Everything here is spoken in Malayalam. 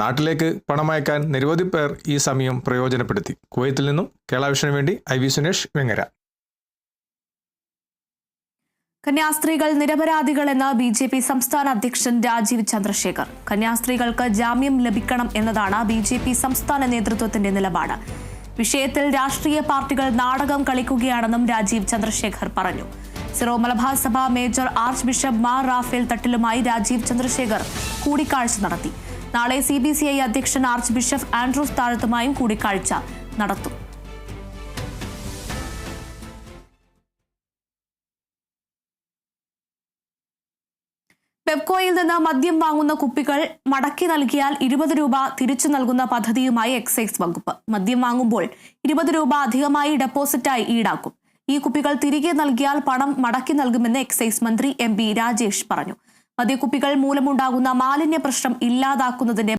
നാട്ടിലേക്ക് പണമയക്കാൻ നിരവധി പേർ ഈ സമയം പ്രയോജനപ്പെടുത്തി. കുവൈത്തിൽ നിന്നും കേളാവിഷ്ണു വേണ്ടി ഐ വി സുനേഷ് വെങ്ങര. കന്യാസ്ത്രീകൾ നിരപരാധികളെന്ന് ബി ജെ പി സംസ്ഥാന അധ്യക്ഷൻ രാജീവ് ചന്ദ്രശേഖർ. കന്യാസ്ത്രീകൾക്ക് ജാമ്യം ലഭിക്കണം എന്നതാണ് ബി ജെ പി സംസ്ഥാന നേതൃത്വത്തിന്റെ നിലപാട്. വിഷയത്തിൽ രാഷ്ട്രീയ പാർട്ടികൾ നാടകം കളിക്കുകയാണെന്നും രാജീവ് ചന്ദ്രശേഖർ പറഞ്ഞു. സിറോ മലബാർ സഭ major archbishop Mar Raphael തട്ടിലുമായി രാജീവ് ചന്ദ്രശേഖർ കൂടിക്കാഴ്ച നടത്തി. നാളെ സി ബി സി ഐ അധ്യക്ഷൻ ആർച്ച് ബിഷപ്പ് ആൻഡ്രൂസ് താഴത്തുമായും കൂടിക്കാഴ്ച നടത്തും. പെപ്കോയിൽ നിന്ന് മദ്യം വാങ്ങുന്ന കുപ്പികൾ മടക്കി നൽകിയാൽ ഇരുപത് രൂപ തിരിച്ചു നൽകുന്ന പദ്ധതിയുമായി എക്സൈസ് വകുപ്പ്. മദ്യം വാങ്ങുമ്പോൾ ഇരുപത് രൂപ അധികമായി ഡെപ്പോസിറ്റായി ഈടാക്കും. ഈ കുപ്പികൾ തിരികെ നൽകിയാൽ പണം മടക്കി നൽകുമെന്ന് എക്സൈസ് മന്ത്രി എം രാജേഷ് പറഞ്ഞു. മദ്യക്കുപ്പികൾ മൂലമുണ്ടാകുന്ന മാലിന്യ പ്രശ്നം ഇല്ലാതാക്കുന്നതിന്റെ